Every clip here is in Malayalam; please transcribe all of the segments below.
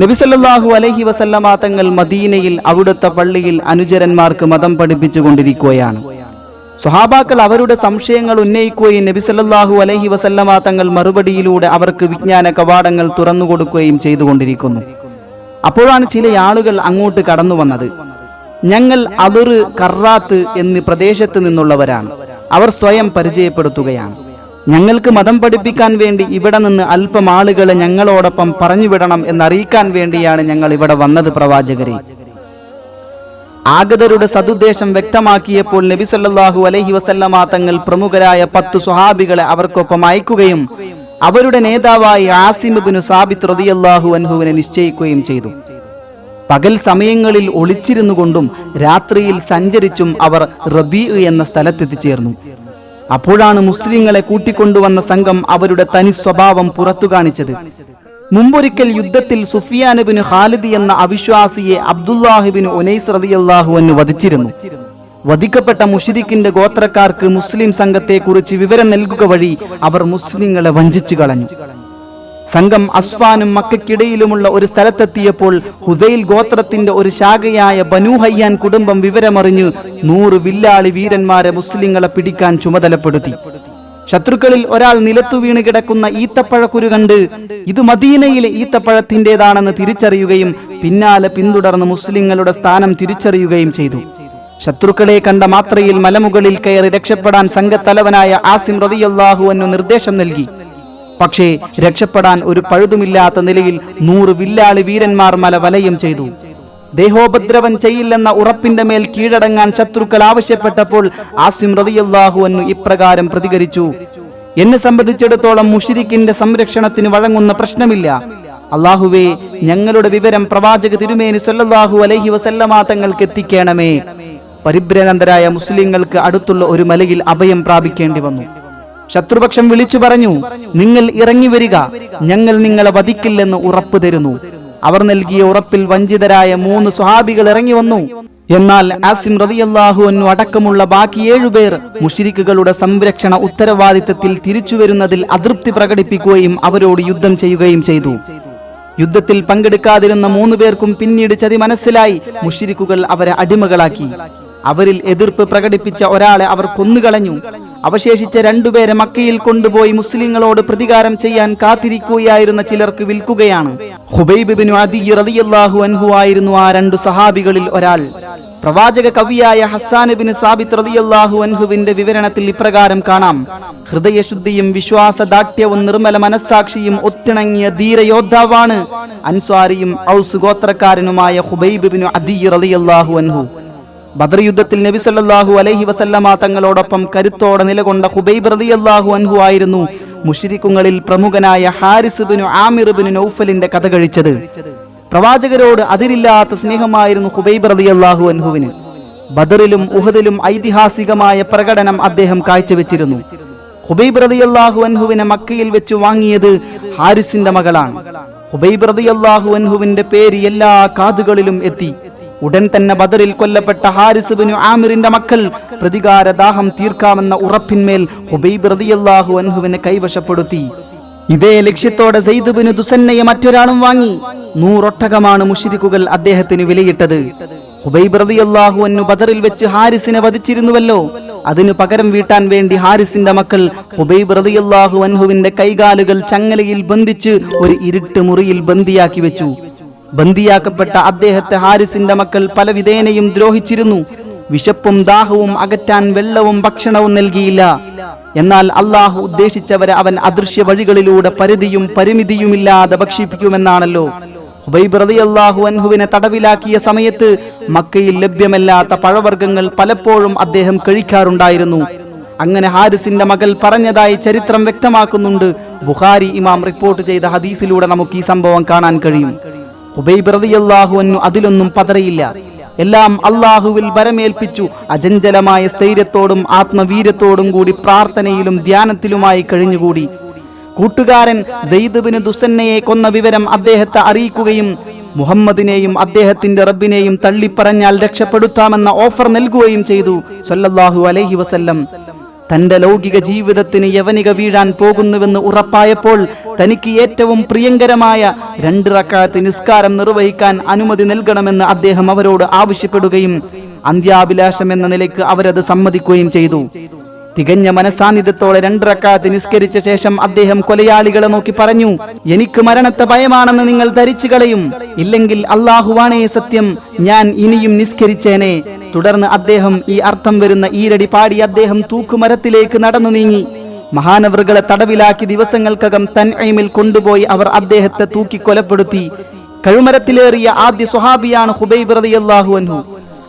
നബിസല്ലാഹു അലഹി വസല്ലമ തങ്ങൾ മദീനയിൽ അവിടുത്തെ പള്ളിയിൽ അനുചരന്മാർക്ക് മതം പഠിപ്പിച്ചു കൊണ്ടിരിക്കുകയാണ് സ്വഹാബാക്കൾ അവരുടെ സംശയങ്ങൾ ഉന്നയിക്കുകയും നബിസല്ലാഹു അലഹി വസല്ലമ തങ്ങൾ മറുപടിയിലൂടെ അവർക്ക് വിജ്ഞാന കവാടങ്ങൾ തുറന്നു കൊടുക്കുകയും ചെയ്തുകൊണ്ടിരിക്കുന്നു. അപ്പോഴാണ് ചില ആളുകൾ അങ്ങോട്ട് കടന്നു വന്നത്. ഞങ്ങൾ അതിറ് കറാത്ത് എന്നീ പ്രദേശത്ത് നിന്നുള്ളവരാണ്. അവർ സ്വയം പരിചയപ്പെടുത്തുകയാണ്. ഞങ്ങൾക്ക് മതം പഠിപ്പിക്കാൻ വേണ്ടി ഇവിടെ നിന്ന് അല്പം ആളുകളെ ഞങ്ങളോടൊപ്പം പറഞ്ഞുവിടണം എന്നറിയിക്കാൻ വേണ്ടിയാണ് ഞങ്ങൾ ഇവിടെ വന്നത് പ്രവാചകരെ. ആഗതരുടെ സതുദ്ദേശം വ്യക്തമാക്കിയപ്പോൾ നബി സല്ലാഹു അലഹി വസല്ലമ തങ്ങൾ പ്രമുഖരായ പത്തു സുഹാബികളെ അവർക്കൊപ്പം അയക്കുകയും അവരുടെ നേതാവായി ആസിം ബിനു സാബിത് റളിയല്ലാഹു അൻഹുവിനെ നിശ്ചയിക്കുകയും ചെയ്തു. പകൽ സമയങ്ങളിൽ ഒളിച്ചിരുന്നു കൊണ്ടും രാത്രിയിൽ സഞ്ചരിച്ചും അവർ റബീ എന്ന സ്ഥലത്തെത്തിച്ചേർന്നു. അപ്പോഴാണ് മുസ്ലിങ്ങളെ കൂട്ടിക്കൊണ്ടുവന്ന സംഘം അവരുടെ തനി സ്വഭാവം പുറത്തു കാണിച്ചത്. മുമ്പൊരിക്കൽ യുദ്ധത്തിൽ സുഫിയാനബിന് ഖാലിദ് എന്ന അവിശ്വാസിയെ അബ്ദുല്ലാഹിബിന് ഉനൈസ് റളിയല്ലാഹു എന്ന് വധിച്ചിരുന്നു. വധിക്കപ്പെട്ട മുഷിരിക്കിന്റെ ഗോത്രക്കാർക്ക് മുസ്ലിം സംഘത്തെക്കുറിച്ച് വിവരം നൽകുക വഴി അവർ മുസ്ലിങ്ങളെ വഞ്ചിച്ചു കളഞ്ഞു. സംഘം അസ്വാനും മക്കയ്ക്കിടയിലുമുള്ള ഒരു സ്ഥലത്തെത്തിയപ്പോൾ ഹുദൈൽ ഗോത്രത്തിന്റെ ഒരു ശാഖയായ ബനു ഹയ്യാൻ കുടുംബം വിവരമറിഞ്ഞ് നൂറ് വില്ലാളി വീരന്മാരെ മുസ്ലിങ്ങളെ പിടിക്കാൻ ചുമതലപ്പെടുത്തി. ശത്രുക്കളിൽ ഒരാൾ നിലത്തു വീണ് കിടക്കുന്ന ഈത്തപ്പഴക്കുരു കണ്ട് ഇത് മദീനയിലെ ഈത്തപ്പഴത്തിന്റെതാണെന്ന് തിരിച്ചറിയുകയും പിന്നാലെ പിന്തുടർന്ന് മുസ്ലിങ്ങളുടെ സ്ഥാനം തിരിച്ചറിയുകയും ചെയ്തു. ശത്രുക്കളെ കണ്ട മാത്രയിൽ മലമുകളിൽ കയറി രക്ഷപ്പെടാൻ സംഘത്തലവനായ ആസിം റതിയല്ലാഹു എന്നു നിർദ്ദേശം നൽകി. പക്ഷേ രക്ഷപ്പെടാൻ ഒരു പഴുതുമില്ലാത്ത നിലയിൽ നൂറ് വില്ലാളി വീരന്മാർ മല വലയം ചെയ്തു. ദേഹോപദ്രവം ചെയ്യില്ലെന്ന ഉറപ്പിന്റെ മേൽ കീഴടങ്ങാൻ ശത്രുക്കൾ ആവശ്യപ്പെട്ടപ്പോൾ ആസിം റതിയല്ലാഹു അന്നു ഇപ്രകാരം പ്രതികരിച്ചു. എന്നെ സംബന്ധിച്ചിടത്തോളം മുഷിരിക്കിന്റെ സംരക്ഷണത്തിന് വഴങ്ങുന്ന പ്രശ്നമില്ല. അള്ളാഹുവേ ഞങ്ങളുടെ വിവരം പ്രവാചക തിരുമേനി സൊല്ലാഹു അലഹി വസല്ലമ തങ്ങൾക്ക് എത്തിക്കണമേ. പരിഭ്രാന്തരായ മുസ്ലിങ്ങൾക്ക് അടുത്തുള്ള ഒരു മലയിൽ അഭയം പ്രാപിക്കേണ്ടി വന്നു. ശത്രുപക്ഷം വിളിച്ചു പറഞ്ഞു നിങ്ങൾ ഇറങ്ങി വരിക. ഞങ്ങൾ നിങ്ങളെ വധിക്കില്ലെന്ന് ഉറപ്പ് തരുന്നു. അവർ നൽകിയ ഉറപ്പിൽ വഞ്ചിതരായ മൂന്ന് സ്വഹാബികൾ ഇറങ്ങി വന്നു. എന്നാൽ ആസിം റളിയല്ലാഹു അൻഹു അടക്കമുള്ള ബാക്കി ഏഴുപേർ മുഷിരിക്കുകളുടെ സംരക്ഷണ ഉത്തരവാദിത്തത്തിൽ തിരിച്ചു വരുന്നതിൽ അതൃപ്തി പ്രകടിപ്പിക്കുകയും അവരോട് യുദ്ധം ചെയ്യുകയും ചെയ്തു. യുദ്ധത്തിൽ പങ്കെടുക്കാതിരുന്ന മൂന്നു പേർക്കും പിന്നീട് ചതി മനസ്സിലായി. മുഷിരിക്കുകൾ അവരെ അടിമകളാക്കി. അവരിൽ എതിർപ്പ് പ്രകടിപ്പിച്ച ഒരാളെ അവർ കൊന്നുകളഞ്ഞു. അവശേഷിച്ച രണ്ടുപേരെ മക്കയിൽ കൊണ്ടുപോയി മുസ്ലിങ്ങളോട് പ്രതികാരം ചെയ്യാൻ കാത്തിരിക്കുകയായിരുന്ന ചിലർക്ക് വിൽക്കുകയാണ്. ഹുബൈബ് ബിൻ അദി റളിയല്ലാഹു അൻഹു ആയിരുന്നു ആ രണ്ടു സഹാബികളിൽ ഒരാൾ. പ്രവാചക കവിയായ ഹസാൻ ബിൻ സാബിത് റളിയല്ലാഹു അൻഹുവിന്റെ വിവരണത്തിൽ ഇപ്രകാരം കാണാം. ഹൃദയശുദ്ധിയും വിശ്വാസദാഠ്യവും നിർമ്മല മനസ്സാക്ഷിയും ഒത്തിണങ്ങിയ ധീരയോദ്ധാവാണ് അൻസ്വാരിയും ഔസ് ഗോത്രക്കാരനുമായ ഹുബൈബ് ബിൻ അദി റളിയല്ലാഹു അൻഹു. ബദർ യുദ്ധത്തിൽ നബി സല്ലല്ലാഹു അലൈഹി വസല്ലമ തങ്ങളോടൊപ്പം കരുത്തോടെ നിലകൊണ്ട ഹുബൈബ് റളിയല്ലാഹു അൻഹു ആയിരുന്നു മുശ്രിക്കുകളിൽ പ്രമുഖനായ ഹാരിസ് ബിനു ആമിർ ബിനു നൗഫലിന്റെ കഥ കഴിച്ചത്. പ്രവാചകരോട് അതിരില്ലാത്ത സ്നേഹമായിരുന്നു ഹുബൈബ് റളിയല്ലാഹു അൻഹുവിന്. ബദറിലും ഉഹദിലും ഐതിഹാസികമായ പ്രകടനം അദ്ദേഹം കാഴ്ചവെച്ചിരുന്നു. ഹുബൈബ് റളിയല്ലാഹു അൻഹുവിനെ മക്കയിൽ വെച്ച് വാങ്ങിയത് ഹാരിസിന്റെ മകളാണ്. ഹുബൈബ് റളിയല്ലാഹു അൻഹുവിന്റെ പേര് എല്ലാ കാതുകളിലും എത്തി. ഉടൻ തന്നെ ബദറിൽ കൊല്ലപ്പെട്ട ഹാരിസ് ബിനു ആമിറിന്റെ മക്കൾ പ്രതികാര ദാഹം തീർക്കാമെന്ന ഉറപ്പിന്മേൽ ഹുബൈബ് റളിയല്ലാഹു അൻഹുവിനെ കൈവശപ്പെടുത്തി. ഇതേ ലക്ഷ്യത്തോടെ സെയ്ദ് ബിനു ദുസന്നയെ മറ്റൊരാളും വാങ്ങി. നൂറൊട്ടകമാണ് മുഷിരിക്കുകൾ അദ്ദേഹത്തിന് വിലയിട്ടത്. ഹുബൈബ് റളിയല്ലാഹു അൻഹു ബദറിൽ വെച്ച് ഹാരിസിനെ വധിച്ചിരുന്നുവല്ലോ. അതിനു പകരം വീട്ടാൻ വേണ്ടി ഹാരിസിന്റെ മക്കൾ ഹുബൈബ് റളിയല്ലാഹു അൻഹുവിന്റെ കൈകാലുകൾ ചങ്ങലയിൽ ബന്ധിച്ച് ഒരു ഇരുട്ട് മുറിയിൽ ബന്ദിയാക്കി വെച്ചു. ബന്ദിയാക്കപ്പെട്ട അദ്ദേഹത്തെ ഹാരിസിന്റെ മക്കൾ പല വിധേനയും ദ്രോഹിച്ചിരുന്നു. വിശപ്പും ദാഹവും അകറ്റാൻ വെള്ളവും ഭക്ഷണവും നൽകിയില്ല. എന്നാൽ അള്ളാഹു ഉദ്ദേശിച്ചവരെ അവൻ അദൃശ്യ വഴികളിലൂടെ പരിധിയും പരിമിതിയുമില്ലാതെ ഭക്ഷിപ്പിക്കുമെന്നാണല്ലോ. അൻഹുവിനെ തടവിലാക്കിയ സമയത്ത് മക്കയിൽ ലഭ്യമല്ലാത്ത പഴവർഗങ്ങൾ പലപ്പോഴും അദ്ദേഹം കഴിക്കാറുണ്ടായിരുന്നു. അങ്ങനെ ഹാരിസിന്റെ മകൾ പറഞ്ഞതായി ചരിത്രം വ്യക്തമാക്കുന്നുണ്ട്. ബുഖാരി ഇമാം റിപ്പോർട്ട് ചെയ്ത ഹദീസിലൂടെ നമുക്ക് ഈ സംഭവം കാണാൻ കഴിയും. ഹുബൈബ് റളിയല്ലാഹു അൻഹു അതിലൊന്നും പതറിയില്ല. എല്ലാം അള്ളാഹുവിൽ വരമേൽപ്പിച്ചു. അജഞ്ചലമായ സ്ഥൈര്യത്തോടും ആത്മവീര്യത്തോടും കൂടി പ്രാർത്ഥനയിലും ധ്യാനത്തിലുമായി കഴിഞ്ഞുകൂടി. കൂട്ടുകാരൻ സെയ്ദ് ദുസന്നയെ കൊന്ന വിവരം അദ്ദേഹത്തെ അറിയിക്കുകയും മുഹമ്മദിനെയും അദ്ദേഹത്തിന്റെ റബ്ബിനെയും തള്ളിപ്പറഞ്ഞാൽ രക്ഷപ്പെടുത്താമെന്ന ഓഫർ നൽകുകയും ചെയ്തു. സൊല്ലാഹു അലഹി വസല്ലം. തന്റെ ലൗകിക ജീവിതത്തിന് യവനിക വീഴാൻ പോകുന്നുവെന്ന് ഉറപ്പായപ്പോൾ തനിക്ക് ഏറ്റവും പ്രിയങ്കരമായ രണ്ട് റക്കാത്ത് നിസ്കാരം നിർവഹിക്കാൻ അനുമതി നൽകണമെന്ന് അദ്ദേഹം അവരോട് ആവശ്യപ്പെടുകയും അന്ത്യാഭിലാഷം എന്ന നിലയ്ക്ക് അവരത് സമ്മതിക്കുകയും ചെയ്തു. തികഞ്ഞ മനസാന്നിധ്യത്തോടെ രണ്ടിറക്കാത്ത് നിസ്കരിച്ച ശേഷം അദ്ദേഹം കൊലയാളികളെ നോക്കി പറഞ്ഞു എനിക്ക് മരണത്തെ ഭയമാണെന്ന് നിങ്ങൾ ധരിച്ചു കളയും. ഇല്ലെങ്കിൽ അള്ളാഹുവാണേ സത്യം ഞാൻ ഇനിയും നിസ്കരിച്ചേനെ. തുടർന്ന് അദ്ദേഹം ഈ അർത്ഥം വരുന്ന ഈരടി പാടി അദ്ദേഹം തൂക്കുമരത്തിലേക്ക് നടന്നു നീങ്ങി. മഹാനവറുകളെ തടവിലാക്കി ദിവസങ്ങൾക്കകം തൻ തൻഐമിൽ കൊണ്ടുപോയി അവർ അദ്ദേഹത്തെ തൂക്കി കൊലപ്പെടുത്തി കഴുമരത്തിലേറിയ ആദ്യ സ്വഹാബിയാണ് ഹുബൈബ് റളിയല്ലാഹു അൻഹു.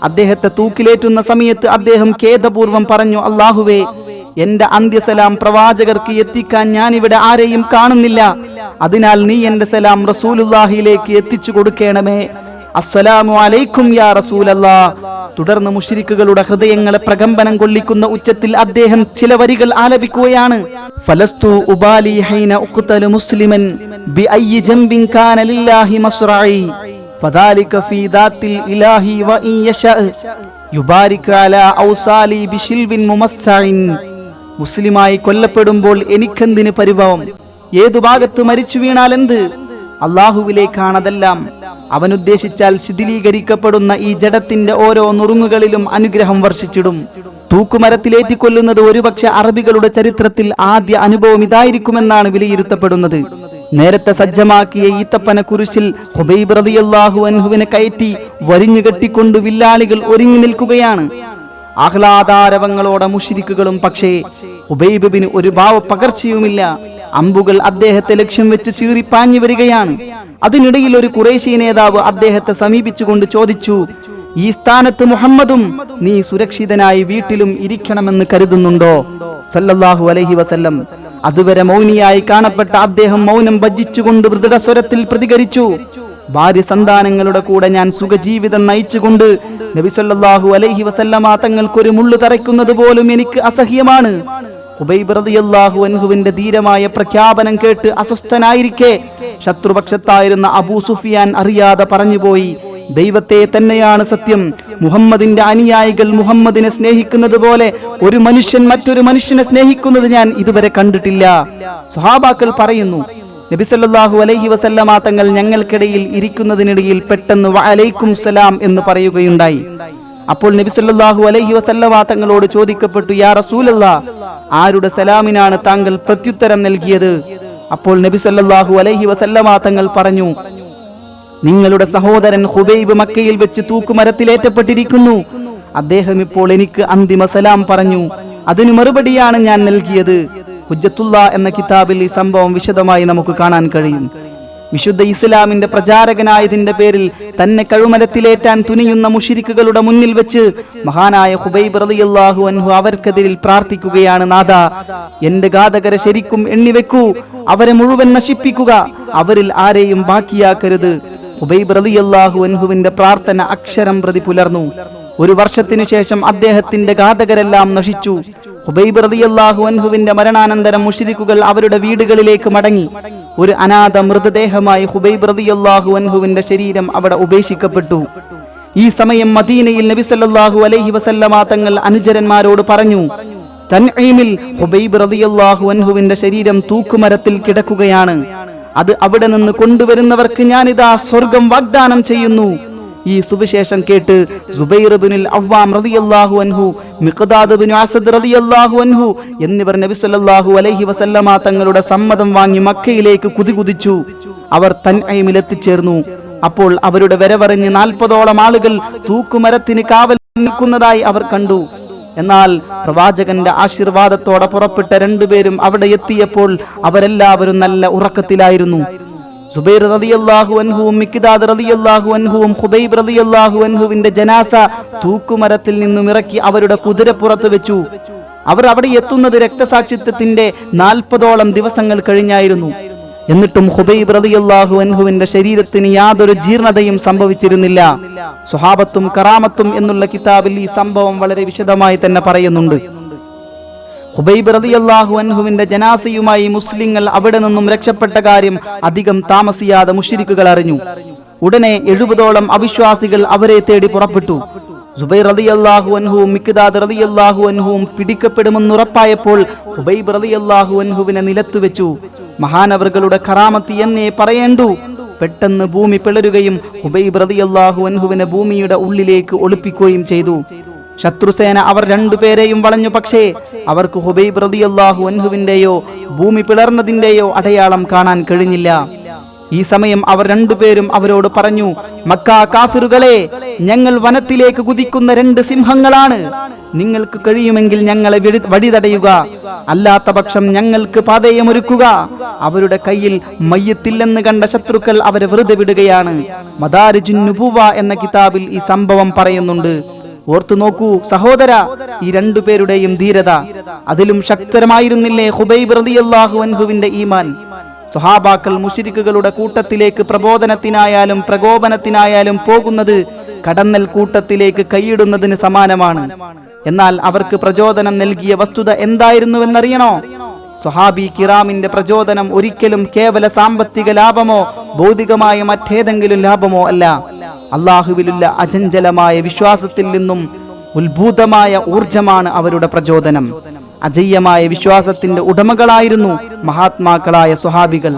അദ്ദേഹത്തെ തൂക്കിലേറ്റുന്ന സമയത്ത് അദ്ദേഹം ഖേദപൂർവം പറഞ്ഞു അള്ളാഹുവേ എന്റെ അന്ത്യസലാം പ്രവാചകർക്ക് എത്തിക്കാൻ ഞാൻ ഇവിടെ ആരെയും കാണുന്നില്ല. അതിനാൽ നീ എന്റെ സലാം റസൂലുല്ലാഹിയിലേക്ക് എത്തിച്ചു കൊടുക്കണമേ. അസ്സലാമു അലൈക്കും യാ റസൂലല്ലാ. തുടർന്ന് മുഷിരിക്കുകളുടെ ഹൃദയങ്ങളെ പ്രകമ്പനം കൊള്ളിക്കുന്ന ഉച്ചത്തിൽ അദ്ദേഹം ചില വരികൾ ആലപിക്കുകയാണ് ഫലസ്തു ഉബാലി ഹൈന ഉഖ്തലു മുസ്ലിമൻ ബി അയ്യി ജംബിൻ കാന ലില്ലാഹി മസ്റഈ فذلك في ذات الإله وإن يشاء يبارك على أوصالي بشلب ممسع മുസ്ലിമായി കൊല്ലപ്പെടുമ്പോൾ എനിക്കെന്തിന് പരിഭവം ഏതു ഭാഗത്ത് മരിച്ചു വീണാൽ എന്ത് അള്ളാഹുവിലേക്കാണതെല്ലാം അവൻ ഉദ്ദേശിച്ചാൽ ശിഥിലീകരിക്കപ്പെടുന്ന ഈ ജഡത്തിന്റെ ഓരോ നുറുങ്ങുകളിലും അനുഗ്രഹം വർഷിച്ചിടും. തൂക്കുമരത്തിലേറ്റിക്കൊല്ലുന്നത് ഒരുപക്ഷെ അറബികളുടെ ചരിത്രത്തിൽ ആദ്യ അനുഭവം ഇതായിരിക്കുമെന്നാണ് വിലയിരുത്തപ്പെടുന്നത്. നേരത്തെ സജ്ജമാക്കിയ ഈത്തപ്പന കുരിശിൽ ഹുബൈബ് അൻഹുവിനെ കയറ്റി വരിഞ്ഞു കെട്ടിക്കൊണ്ട് വില്ലാളികൾ ഒരുങ്ങി നിൽക്കുകയാണ്. ആഹ്ലാദാരവങ്ങളോടെ മുഷിരിക്കുകളും പക്ഷേ ഹുബൈബിന് ഒരു ഭാവ പകർച്ചയുമില്ല. അമ്പുകൾ അദ്ദേഹത്തെ ലക്ഷ്യം വെച്ച് ചീറിപ്പാഞ്ഞു വരികയാണ്. അതിനിടയിൽ ഒരു കുറേശി നേതാവ് അദ്ദേഹത്തെ സമീപിച്ചുകൊണ്ട് ചോദിച്ചു ഈ സ്ഥാനത്ത് മുഹമ്മദും നീ സുരക്ഷിതനായി വീട്ടിലും ഇരിക്കണമെന്ന് കരുതുന്നുണ്ടോ? സല്ലല്ലാഹു അലഹി വസല്ലം അതുവരെ മൗനിയായി കാണപ്പെട്ട അദ്ദേഹം മൗനം ഭജിച്ചുകൊണ്ട് മൃദുടസ്വരത്തിൽ പ്രതികരിച്ചു. ഭാര്യ സന്താനങ്ങളുടെ കൂടെ ഞാൻ സുഖജീവിതം നയിച്ചുകൊണ്ട് നബി സല്ലല്ലാഹു അലൈഹി വസല്ലമ തങ്ങൾക്കൊരു മുള്ളു തറയ്ക്കുന്നത് പോലും എനിക്ക് അസഹ്യമാണ്. ഹുബൈബ് റളിയല്ലാഹു അൻഹുവിന്റെ ധീരമായ പ്രഖ്യാപനം കേട്ട് അസ്വസ്ഥനായിരിക്കെ. ശത്രുപക്ഷത്തായിരുന്ന അബൂ സുഫിയാൻ അറിയാതെ പറഞ്ഞുപോയി. ദൈവത്തെ തന്നെയാണ് സത്യം. മുഹമ്മദിന്റെ അനുയായികൾ മുഹമ്മദിനെ സ്നേഹിക്കുന്നത് പോലെ ഒരു മനുഷ്യൻ മറ്റൊരു മനുഷ്യനെ സ്നേഹിക്കുന്നത് ഞാൻ ഇതുവരെ കണ്ടിട്ടില്ല. സ്വഹാബാക്കൾ പറയുന്നു നബിസല്ലാഹു അലൈഹി വസല്ലമ തങ്ങൾ ഞങ്ങൾക്കിടയിൽ ഇരിക്കുന്നതിനിടയിൽ പെട്ടെന്ന് വഅലൈക്കും സലാം എന്ന് പറയുകയുണ്ടായി. അപ്പോൾ നബിസല്ലാഹു അലൈഹി വസല്ലമ തങ്ങളോട് ചോദിക്കപ്പെട്ടു യാ റസൂലല്ലാ ആരുടെ സലാമിനാണ് താങ്കൾ പ്രത്യുത്തരം നൽകിയത്? അപ്പോൾ നബി സല്ലാഹു അലൈഹി വസല്ലമ തങ്ങൾ പറഞ്ഞു നിങ്ങളുടെ സഹോദരൻ ഹുബൈബ് മക്കയിൽ വെച്ച് തൂക്കുമരത്തിലേറ്റപ്പെട്ടിരിക്കുന്നു അദ്ദേഹം ഇപ്പോൾ എനിക്ക് അന്തിമ സലാം പറഞ്ഞു. അതിനു മറുപടിയാണ് ഞാൻ നൽകിയത്. ഹുജ്ജത്തുള്ള എന്ന കിതാബിൽ ഈ സംഭവം വിശദമായി നമുക്ക് കാണാൻ കഴിയും. വിശുദ്ധ ഇസ്ലാമിന്റെ പ്രചാരകനായതിന്റെ പേരിൽ തന്നെ കഴുമരത്തിലേറ്റാൻ തുനിയുന്ന മുഷിരിക്കുകളുടെ മുന്നിൽ വെച്ച് മഹാനായ ഹുബൈബ് റളിയല്ലാഹു അൻഹു അവർക്കെതിരിൽ പ്രാർത്ഥിക്കുകയാണ് നാഥ. എന്റെ ഘാതകരെ ശരിക്കും എണ്ണിവെക്കൂ. അവരെ മുഴുവൻ നശിപ്പിക്കുക. അവരിൽ ആരെയും ബാക്കിയാക്കരുത്. ഹുബൈബ് റളിയല്ലാഹു അൻഹുവിന്റെ പ്രാർത്ഥന അക്ഷരം പ്രതി പുലർന്നു. ഒരു വർഷത്തിനു ശേഷം അദ്ദേഹത്തിന്റെ ഘാതകരെല്ലാം നശിച്ചു. ഹുബൈബ് റളിയല്ലാഹു അൻഹുവിന്റെ മരണാനന്തരം മുഷിരിക്കുകൾ അവരുടെ വീടുകളിലേക്ക് മടങ്ങി. ഒരു അനാഥ മൃതദേഹമായി ഹുബൈബ് റളിയല്ലാഹു അൻഹുവിന്റെ ശരീരം അവിടെ ഉപേക്ഷിക്കപ്പെട്ടു. ഈ സമയം മദീനയിൽ നബിസല്ലാഹു അലൈഹി വസല്ലമ തങ്ങൾ അനുചരന്മാരോട് പറഞ്ഞു തൻഈമിൽ ഹുബൈബ് റളിയല്ലാഹു അൻഹുവിന്റെ ശരീരം തൂക്കുമരത്തിൽ കിടക്കുകയാണ്. അത് അവിടെ നിന്ന് കൊണ്ടുവരുന്നവർക്ക് ഞാനിതാ സ്വർഗം വാഗ്ദാനം ചെയ്യുന്നു. ഈ സുവിശേഷം കേട്ട് സുബൈർ ബിനുൽ അവ്വാം റളിയല്ലാഹു അൻഹു മിഖ്ദാദ് ബിനു അസദ് റളിയല്ലാഹു അൻഹു എന്നിവർ നബി സല്ലല്ലാഹു അലൈഹി വസല്ലമ തങ്ങളുടെ സമ്മതം വാങ്ങി മക്കയിലേക്ക് കുതികുതിച്ചു. അവർ തൻഐമിൽ എത്തിച്ചേർന്നു. അപ്പോൾ അവരുടെ വരവറിഞ്ഞ് നാൽപ്പതോളം ആളുകൾ തൂക്കുമരത്തിന് കാവൽ നിൽക്കുന്നതായി അവർ കണ്ടു. എന്നാൽ പ്രവാചകന്റെ ആശീർവാദത്തോടെ പുറപ്പെട്ട രണ്ടുപേരും അവിടെ എത്തിയപ്പോൾ അവരെല്ലാവരും നല്ല ഉറക്കത്തിലായിരുന്നു. സുബൈർ റളിയല്ലാഹു അൻഹുവും മിക്ദാദ് റളിയല്ലാഹു അൻഹുവും ഹുബൈബ് റളിയല്ലാഹു അൻഹുവിന്റെ ജനാസ തൂക്കുമരത്തിൽ നിന്നും ഇറക്കി അവരുടെ കുതിരപ്പുറത്ത് വെച്ചു. അവർ അവിടെ എത്തുന്നത് രക്തസാക്ഷിത്വത്തിന്റെ നാൽപ്പതോളം ദിവസങ്ങൾ കഴിഞ്ഞായിരുന്നു. എന്നിട്ടും ഹുബൈബ് റളിയല്ലാഹു അൻഹുവിന്റെ ശരീരത്തിന് യാതൊരു ജീർണതയും സംഭവിച്ചിരുന്നില്ല. സുഹാബത്തും കറാമത്തും എന്നുള്ള കിതാബിൽ ഈ സംഭവം വളരെ വിശദമായി തന്നെ പറയുന്നുണ്ട്. ഹുബൈബ് റളിയല്ലാഹു അൻഹുവിന്റെ ജനാസയുമായി മുസ്ലിങ്ങൾ അവിടെ നിന്നും രക്ഷപ്പെട്ട കാര്യം അധികം താമസിയാതെ മുഷിരിക്കുകൾ അറിഞ്ഞു. ഉടനെ എഴുപതോളം അവിശ്വാസികൾ അവരെ തേടി പുറപ്പെട്ടു. സുബൈർ റളിയല്ലാഹു അൻഹുവും മിക്ദാദ് റളിയല്ലാഹു അൻഹുവും പിടിക്കപ്പെടുമെന്നുറപ്പായപ്പോൾ ഹുബൈബ് റളിയല്ലാഹു അൻഹുവിനെ നിലത്തു വെച്ചു. മഹാനവറുകളുടെ കറാമത്തി എന്നേ പറയേണ്ടു. പെട്ടെന്ന് ഭൂമി പിളരുകയും ഹുബൈബ് റളിയല്ലാഹു അൻഹുവിനെ ഭൂമിയുടെ ഉള്ളിലേക്ക് ഒളിപ്പിക്കുകയും ചെയ്തു. ശത്രുസേന അവർ രണ്ടുപേരെയും വളഞ്ഞു. പക്ഷേ അവർക്ക് ഹുബൈബ് റളിയല്ലാഹു അൻഹുവിന്റെയോ ഭൂമി പിളർന്നതിന്റെയോ അടയാളം കാണാൻ കഴിഞ്ഞില്ല. ഈ സമയം അവർ രണ്ടുപേരും അവരോട് പറഞ്ഞു മക്ക കാഫിറുകളെ ഞങ്ങൾ വനത്തിലേക്ക് കുതിക്കുന്ന രണ്ട് സിംഹങ്ങളാണ്. നിങ്ങൾക്ക് കഴിയുമെങ്കിൽ ഞങ്ങളെ വഴി തടയുക അല്ലാത്ത പക്ഷം ഞങ്ങൾക്ക് പാതയമൊരുക്കുക. അവരുടെ കയ്യിൽ മയ്യത്തില്ലെന്ന് കണ്ട ശത്രുക്കൾ അവരെ വെറുതെ വിടുകയാണ്. മദാരിജുൻ നുബുവ എന്ന കിതാബിൽ ഈ സംഭവം പറയുന്നുണ്ട്. ഓർത്തു നോക്കൂ സഹോദര ഈ രണ്ടു പേരുടെയും ധീരത. അതിലും ശക്തരമായിരുന്നില്ലേ ഹുബൈബ് റളിയല്ലാഹു അൻഹുവിന്റെ ഈമാൻ? സ്വഹാബാക്കൾ മുഷിരിക്കുകളുടെ കൂട്ടത്തിലേക്ക് പ്രബോധനത്തിനായാലും പ്രകോപനത്തിനായാലും പോകുന്നത് കടന്നൽ കൂട്ടത്തിലേക്ക് കൈയിടുന്നതിന് സമാനമാണ്. എന്നാൽ അവർക്ക് പ്രചോദനം നൽകിയ വസ്തുത എന്തായിരുന്നുവെന്നറിയണോ? സ്വഹാബി കിറാമിന്റെ പ്രചോദനം ഒരിക്കലും കേവല സാമ്പത്തിക ലാഭമോ ഭൗതികമായ മറ്റേതെങ്കിലും ലാഭമോ അല്ല. അള്ളാഹുവിലുള്ള അചഞ്ചലമായ വിശ്വാസത്തിൽ നിന്നും ഉത്ഭൂതമായ ഊർജമാണ് അവരുടെ പ്രചോദനം. അജയ്യമായ വിശ്വാസത്തിന്റെ ഉടമകളായിരുന്നു മഹാത്മാക്കളായ സ്വഹാബികൾ.